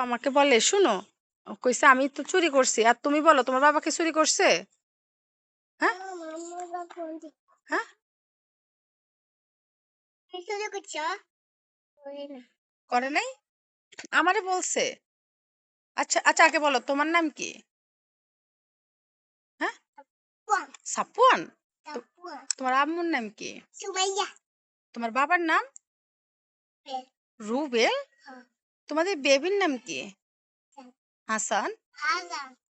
বাবা আমাকে বলে শুনো। কইছে আমি তো চুরি করছি। আর তুমি বলো তোমার বাবাকে চুরি করছে? হ্যাঁ? হ্যাঁ? করে নাই? আমারে বলছে। আচ্ছা আচ্ছা আগে বলো তোমার নাম কি? হ্যাঁ? সাপুয়ান তোমার আম্মুর নাম কি? তোমার বাবার নাম? রুবেল। তোমাদের বেবির নাম কি? হাসান।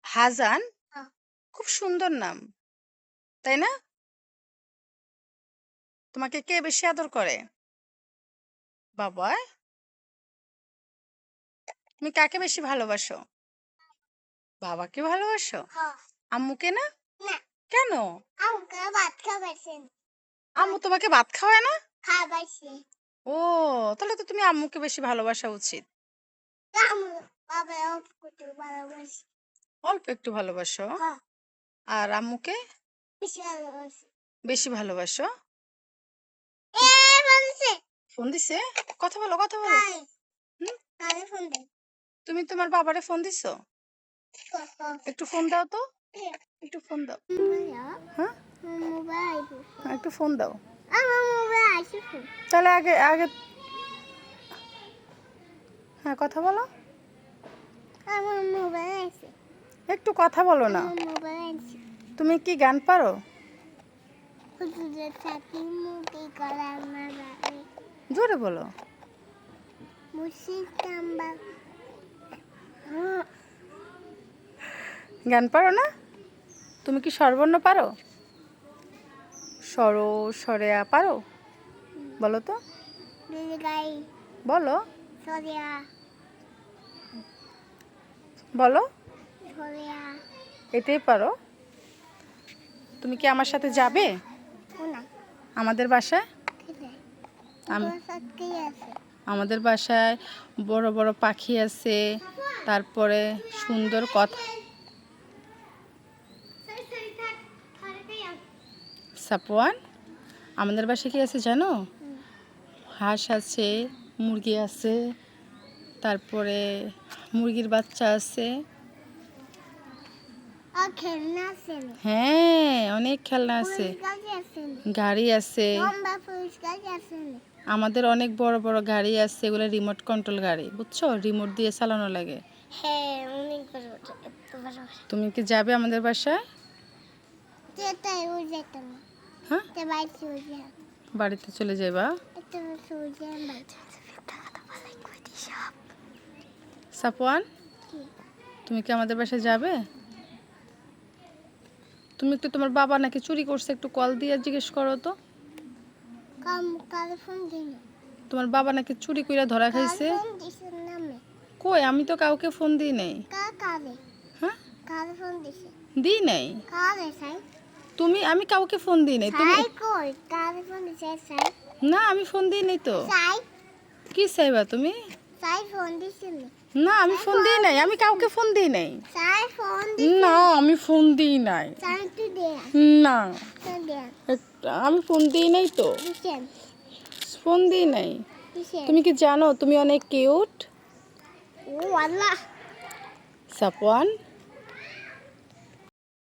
হাজান হ্যাঁ। খুব সুন্দর নাম তাই না? তোমাকে কে বেশি আদর করে? বাবা? তুমি কাকে বেশি ভালোবাসো? বাবাকে ভালোবাসো? আম্মুকে না। কেন? আম্মু তোমাকে ভাত খাওয়ায় না? ও তাহলে তো তুমি আম্মুকে বেশি ভালোবাসা উচিত। অল্প একটু ভালোবাসো? হ্যাঁ। আর আম্মুকে? বেশি ভালোবাসো। ফোন দিছে। কথা বলো কথা বলো। তুমি তোমার বাবারে ফোন দিছো? একটু ফোন দাও তো। একটু ফোন দাও। হ্যাঁ? হ্যাঁ, একটু ফোন দাও। তাহলে আগে আগে হ্যাঁ কথা বলো। আমার মোবাইল আছে। একটু কথা বলো না। তুমি কি গান পারো? জোরে বলো। গান পারো না? তুমি কি সর্বর্ণ পারো? সর সরেয়া পারো? বলো তো। বলো। বলো। এটাই পারো। তুমি কি আমার সাথে যাবে? আমাদের বাসায়? আমাদের বাসায় বড় বড় পাখি আছে তারপরে সুন্দর কথা সাপওয়ান আমাদের বাসায় কি আছে জানো? হাঁস আছে মুরগি আছে তারপরে মুরগির বাচ্চা আছে। হ্যাঁ অনেক খেলনা আছে। গাড়ি আছে। আমাদের অনেক বড় বড় গাড়ি আছে এগুলো রিমোট কন্ট্রোল গাড়ি বুঝছ? রিমোট দিয়ে চালানো লাগে। হ্যাঁ তুমি কি যাবে আমাদের বাসায় হ্যাঁ? বাড়িতে চলে যাবা সাপওয়ান তুমি কি আমাদের বাসায় যাবে? তুমি একটু তোমার বাবা নাকি চুরি করছে একটু কল দিয়ে জিজ্ঞেস করো তো। তোমার বাবা নাকি চুরি কইরা ধরা খাইছে? কই আমি তো কাউকে ফোন দিই নাই। হ্যাঁ? দিই নাই। তুমি আমি কাউকে ফোন দিই নাই। তুমি না আমি ফোন দিই নাই তো। কি চাইবা তুমি? সাই ফোন দিছে না আমি ফোন দিই নাই আমি কাউকে ফোন দিই নাই। না আমি ফোন দিই নাই। না। আমি ফোন দিই নাই তো। ফোন দিই নাই। তুমি কি জানো তুমি অনেক কিউট? ও আল্লাহ। সাপওয়ান